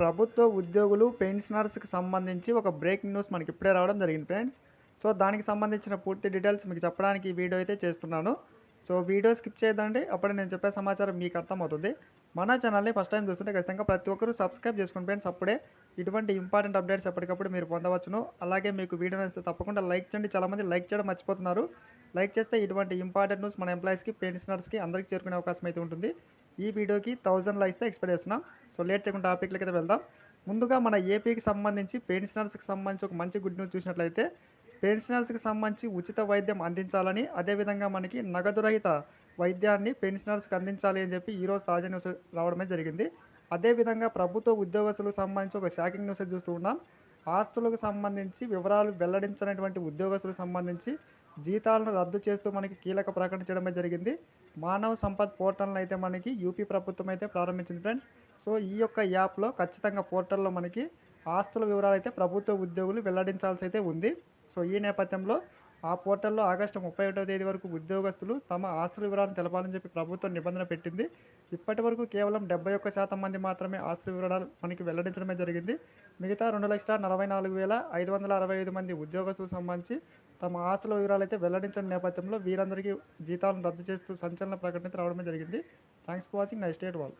ప్రభుత్వ ఉద్యోగులు పెన్షనర్స్కి సంబంధించి ఒక బ్రేకింగ్ న్యూస్ మనకి ఇప్పుడే రావడం జరిగింది ఫ్రెండ్స్. సో దానికి సంబంధించిన పూర్తి డీటెయిల్స్ మీకు చెప్పడానికి ఈ వీడియో అయితే చేస్తున్నాను. సో వీడియో స్కిప్ చేయదండి. అప్పుడే నేను చెప్పే సమాచారం మీకు అర్థమవుతుంది. మన ఛానల్ని ఫస్ట్ టైం చూస్తుంటే ఖచ్చితంగా ప్రతి ఒక్కరూ సబ్స్క్రైబ్ చేసుకోండి ఫ్రెండ్స్. అప్పుడే ఇటువంటి ఇంపార్టెంట్ అప్డేట్స్ ఎప్పటికప్పుడు మీరు పొందవచ్చును. అలాగే మీకు వీడియో నచ్చితే తప్పకుండా లైక్ చేయండి. చాలామంది లైక్ చేయడం మర్చిపోతున్నారు. లైక్ చేస్తే ఇటువంటి ఇంపార్టెంట్ న్యూస్ మన ఎంప్లాయీస్కి పెన్షనర్స్కి అందరికీ చేరుకునే అవకాశం అయితే ఉంటుంది. ఈ వీడియోకి థౌజండ్ లైక్స్తో ఎక్స్పెక్ట్ చేస్తున్నాం. సో లేట్ చేయకుండా టాపిక్లకి అయితే వెళ్దాం. ముందుగా మన ఏపీకి సంబంధించి పెన్షనర్స్కి సంబంధించి ఒక మంచి గుడ్ న్యూస్ చూసినట్లయితే పెన్షనర్స్కి సంబంధించి ఉచిత వైద్యం అందించాలని అదేవిధంగా మనకి నగదు రహిత వైద్యాన్ని పెన్షనర్స్కి అందించాలి అని చెప్పి ఈరోజు తాజా న్యూస్ రావడమే జరిగింది. అదేవిధంగా ప్రభుత్వ ఉద్యోగస్తులకు సంబంధించి ఒక షాకింగ్ న్యూస్ చూస్తూ ఉన్నాం. ఆస్తులకు సంబంధించి వివరాలు వెల్లడించినటువంటి ఉద్యోగస్తులకు సంబంధించి జీతాలను రద్దు చేస్తూ మనకి కీలక ప్రకటన చేయడమే జరిగింది. మానవ సంపద్ పోర్టల్ని అయితే మనకి యూపీ ప్రభుత్వం అయితే ప్రారంభించింది ఫ్రెండ్స్. సో ఈ యొక్క యాప్లో ఖచ్చితంగా పోర్టల్లో మనకి ఆస్తుల వివరాలు అయితే ప్రభుత్వ ఉద్యోగులు వెల్లడించాల్సి అయితే ఉంది. సో ఈ నేపథ్యంలో ఆ పోర్టల్లో ఆగస్టు ముప్పై ఒకటో తేదీ వరకు ఉద్యోగస్తులు తమ ఆస్తుల వివరాలను తెలపాలని చెప్పి ప్రభుత్వం నిబంధన పెట్టింది. ఇప్పటి వరకు కేవలం డెబ్బై ఒక్క శాతం మంది మాత్రమే ఆస్తుల వివరాలు మనకి వెల్లడించడమే జరిగింది. మిగతా రెండు లక్షల నలభై నాలుగు వేల ఐదు వందల అరవై ఐదు మంది ఉద్యోగస్తులకు సంబంధించి తమ ఆస్తుల వివరాలు అయితే వెల్లడించిన నేపథ్యంలో వీరందరికీ జీతాలను రద్దు చేస్తూ సంచలన ప్రకటన రావడమే జరిగింది. Thanks for watching. నై స్టేట్ వాళ్ళు